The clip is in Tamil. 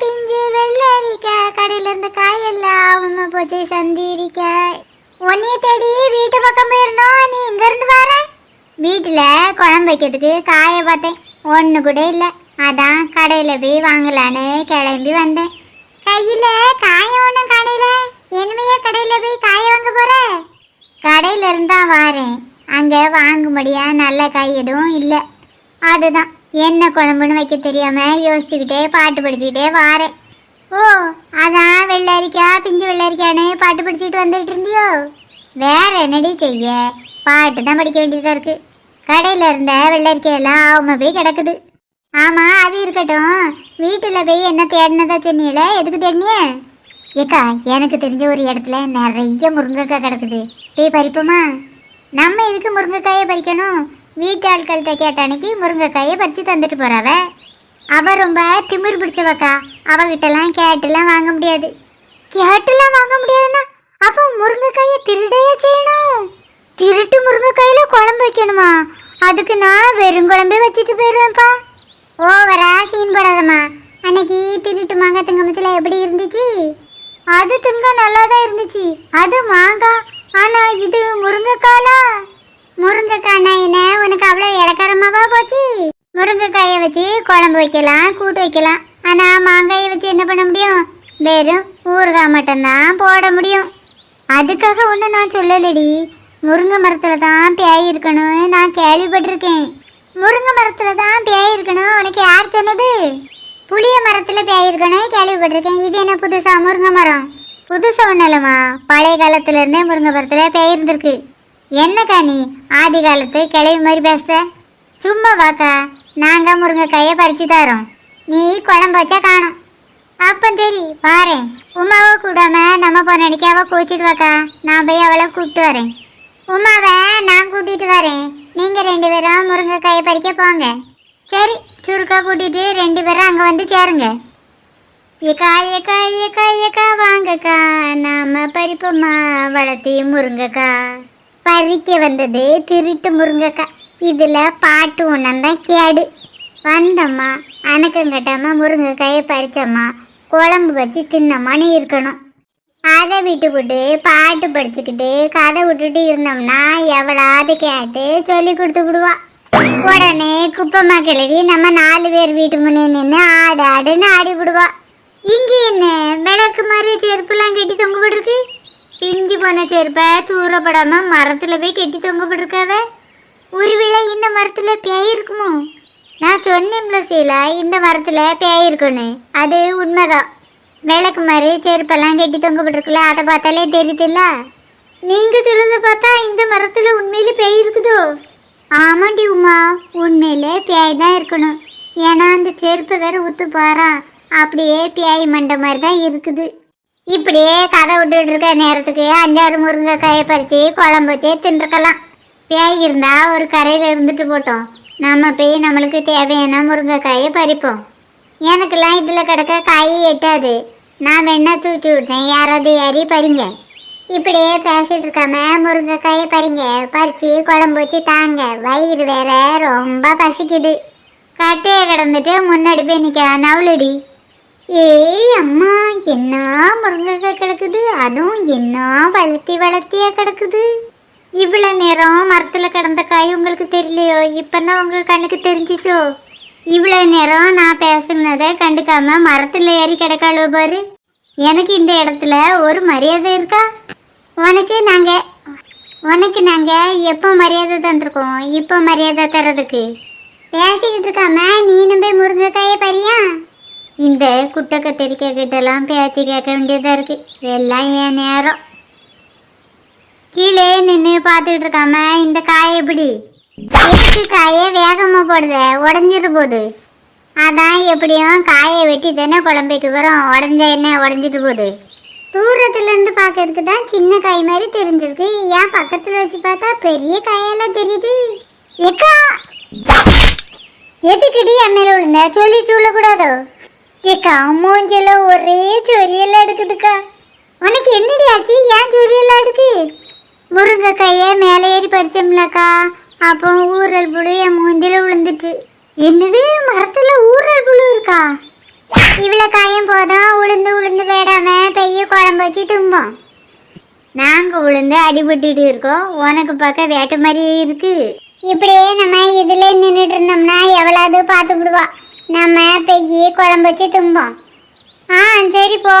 பிஞ்சு வெள்ளரிக்க கடையில இருந்த காயெல்லாம் அவங்க போச்சு சந்திரிக்க. உன்னைய தேடி வீட்டு பக்கம் போயிருந்தோம் நீ இங்க இருந்து வர? வீட்டில் குழம்பு வைக்கிறதுக்கு காய பார்த்தேன். ஒன்று கூட இல்லை. அதான் கடையில் போய் வாங்கலான்னு கிளம்பி வந்தேன். கையில் காய ஒன்றும் கடையில். என்னமையா கடையில் போய் காய வாங்க போகிற கடையில் இருந்தால் வாரேன். அங்கே வாங்கும்படியாக நல்ல காய் எதுவும் இல்லை. அதுதான். என்ன குழம்புன்னு வைக்க தெரியாம யோசிச்சுக்கிட்டே பாட்டு படிச்சுக்கிட்டே வாரேன் ஓ அதான் வெள்ளரிக்காய் பிஞ்சு வெள்ளரிக்கானே பாட்டு படிச்சுட்டு வந்துட்டு இருந்தியோ? வேற என்னடி செய்ய? பாட்டு தான் படிக்க வேண்டியதா இருக்கு. கடையில இருந்த வெள்ளரிக்கையெல்லாம் அவங்க போய் கிடக்குது. ஆமா அது இருக்கட்டும். வீட்டுல போய் என்ன தேடினதா சொன்னீல எதுக்கு தேடினிய? ஏக்கா எனக்கு தெரிஞ்ச ஒரு இடத்துல நிறைய முருங்கைக்காய் கிடக்குது. போய் பறிப்போமா? நம்ம எதுக்கு முருங்கைக்காயை பறிக்கணும்? வீட்டு ஆட்கள்கிட்ட கேட்ட அன்னைக்கு முருங்கைக்காயை பறித்து தந்துட்டு போகிறாவ அவள் ரொம்ப திமிர் பிடிச்சவக்கா. அவகிட்டலாம் கேட்டுலாம் வாங்க முடியாது. கேட்டுலாம் வாங்க முடியாதுன்னா அப்போ முருங்கைக்காயை திருடையே செய்யணும். திருட்டு முருங்கைக்காயில் குழம்பு வைக்கணுமா? அதுக்கு நான் வெறும் குழம்பே வச்சுட்டு போயிடுவேன்ப்பா. ஓவரா சீன் போடாதம்மா. அன்னைக்கு திருட்டு மாங்காய் திங்கமத்தில் எப்படி இருந்துச்சு? அது திங்க நல்லா தான் இருந்துச்சு. அது மாங்காய். ஆனால் இது முருங்கைக்காலா முருங்கைக்காய்னா என்ன? உனக்கு அவ்வளோ இலக்காரமாவா போச்சு? முருங்கைக்காயை வச்சு குழம்பு வைக்கலாம் கூட்டு வைக்கலாம். ஆனால் மாங்காயை வச்சு என்ன பண்ண முடியும்? வெறும் ஊறுகாய் மட்டும்தான் போட முடியும். அதுக்காக ஒன்று நான் சொல்லலடி. முருங்கை மரத்தில் தான் பேய் இருக்கணும் நான் கேள்விப்பட்டிருக்கேன். முருங்கை மரத்தில் தான் பேய் இருக்கணும் உனக்கு யார் சொன்னது? புளிய மரத்தில் பேய் இருக்கணும் கேள்விப்பட்டிருக்கேன். இது என்ன புதுசாக முருங்கை மரம். புதுசாக ஒன்றும் இல்லைம்மா. பழைய காலத்துலேருந்தே முருங்கை மரத்தில் பேய் இருந்திருக்கு. என்னக்கா நீ? ஆதி காலத்து கிளவி மாதிரி பேசுத சும்மா வாக்கா. நாங்கள் முருங்கைக்காயை பறிச்சு தரோம். நீ குழம்பு வச்சா காணும். அப்போ சரி வாரேன். உமாவை கூடாம நம்ம பொண்ணடிக்கு அவள் கூச்சிட்டு வாக்கா. நான் போய் அவளை கூப்பிட்டு வரேன். உமாவை நான் கூட்டிட்டு வரேன். நீங்கள் ரெண்டு பேரும் முருங்கைக்காயை பறிக்க போங்க. சரி சுருக்கா கூட்டிட்டு ரெண்டு பேரும் அங்கே வந்து சேருங்க. ஏக்கா ஏக்கா ஏக்கா ஏக்கா வாங்கக்கா. நாம பறிப்போம்மா வளர்த்தி முருங்கக்கா. பறிக்க வந்தது திருட்டு முருங்கக்காய் இதில் பாட்டு ஒன்றந்தான் கேடு. வந்தம்மா அணக்கம் கட்டாமல் முருங்கைக்காயை பறித்தம்மா குழம்பு வச்சு தின்னம்மான்னு இருக்கணும். அதை விட்டுவிட்டு பாட்டு படிச்சுக்கிட்டு கதை விட்டுட்டு இருந்தோம்னா எவளாவது கேட்டு சொல்லி கொடுத்து விடுவா. உடனே குப்பம்மா கிழவி நம்ம நாலு பேர் வீட்டு முன்னே நின்று ஆடு ஆடுன்னு ஆடி விடுவா. இங்கே என்ன விளக்கு மாதிரி செருப்புலாம் கட்டி தொங்க போட்டிருக்கு? பிஞ்சு போன செருப்பை தூரப்படாம மரத்தில் போய் கட்டி தொங்கப்பட்டிருக்காவ? ஒருவேளை இந்த மரத்தில் பேய் இருக்குமோ? நான் சொன்னேன்ல சீலா இந்த மரத்தில் பேய் இருக்குன்னு அது உண்மைதான். விளக்கு மாதிரி செருப்பெல்லாம் கட்டி தொங்கப்பட்டிருக்குல்ல அதை பார்த்தாலே தெரியுதுல்ல? நீங்கள் சொல்றத பார்த்தா இந்த மரத்தில் உண்மையிலே பேய் இருக்குதோ? ஆமாண்டி உமா உண்மையிலே பேய் தான் இருக்கணும். ஏன்னா அந்த செருப்பை வேற ஊத்து பாறான். அப்படியே பேய் மண்டை மாதிரி தான் இருக்குது. இப்படியே கதை விட்டுட்டு இருக்க நேரத்துக்கு அஞ்சாறு முருங்கைக்காயை பறித்து குழம்பு வச்சு தின்றுக்கலாம் பேய் இருந்தால் ஒரு கரையில் இருந்துட்டு போட்டோம். நம்ம போய் நம்மளுக்கு தேவையான முருங்கைக்காயை பறிப்போம். எனக்கெல்லாம் இதில் கிடக்க காய் எட்டாது. நான் வேணா தூக்கி விட்டேன். யாராவது ஏறி பறிங்க. இப்படியே பேசிட்டு இருக்காம முருங்கைக்காயை பறிங்க. பறித்து குழம்பு வச்சு தாங்க. வயிறு வேற ரொம்ப பசிக்குது. கட்டையை கிடந்துட்டு முன்னாடி போய் நிற்க நவுளடி. ஏய் அம்மா என்ன முருங்கைக்காய் கிடக்குது? அதுவும் என்ன வளர்த்தி வளர்த்தியா கிடக்குது? இவ்வளோ நேரம் மரத்தில் கிடந்த காய் உங்களுக்கு தெரியலையோ? இப்போ தான் உங்கள் கண்ணுக்கு தெரிஞ்சிச்சோ? இவ்வளோ நேரம் நான் பேசுனதை கண்டுக்காம மரத்தில் ஏறி கிடக்காளோ பாரு. எனக்கு இந்த இடத்துல ஒரு மரியாதை இருக்கா? உனக்கு நாங்கள் உனக்கு நாங்கள் எப்போ மரியாதை தந்திருக்கோம்? இப்போ மரியாதை தர்றதுக்கு? பேசிக்கிட்டு இருக்காம நீனும் போய் முருங்கைக்காயை பறியா? இந்த குட்டை கத்திரிக்காய் கிட்டலாம் பேச்சு கேட்க வேண்டியதாக இருக்கு. எல்லாம் என் நேரம்? கீழே நின்று பார்த்துக்கிட்டு இருக்காம இந்த காய் எப்படி? எதுக்கு காயை வேகமாக போடுது உடஞ்சிரு போகுது அதான் எப்படியும் காயை வெட்டி தானே குழம்பைக்கு வரும் உடஞ்ச என்ன உடஞ்சிட்டு போகுது தூரத்துலேருந்து பார்க்கறதுக்கு தான் சின்ன காய் மாதிரி தெரிஞ்சிருக்கு. ஏன் பக்கத்தில் வச்சு பார்த்தா பெரிய காயெல்லாம் தெரியுது. எக்கா எதுக்குடி அம்மையில் விழுந்த? சொல்லிட்டு விழக்கூடாதோ ஏக்கா மூஞ்சில ஒரே சொரியெல்லாம் எடுக்குதுக்கா உனக்கு என்னடி ஆச்சு? ஏன் சொரியெல்லாம் எடுக்கு? முருங்கைக்காயை மேலே ஏறி பறிச்சோம்லக்கா. அப்போ ஊரல் புழு என் மூஞ்சில விழுந்துட்டு. என்னது? மரத்துல ஊரல் புழு இருக்கா? இவ்வளோ காயம் குழம்பு வச்சு தும்போம். நாங்கள் உளுந்து அடிபட்டுட்டு இருக்கோம். உனக்கு பார்க்க வேட்டை மாதிரியே இருக்கு. இப்படியே நம்ம இதில் நின்றுட்டு இருந்தோம்னா எவ்வளவு பார்த்து விடுவா. நம்ம பெய்யி குழம்பு வச்சு தும்போம். ஆ சரி போ.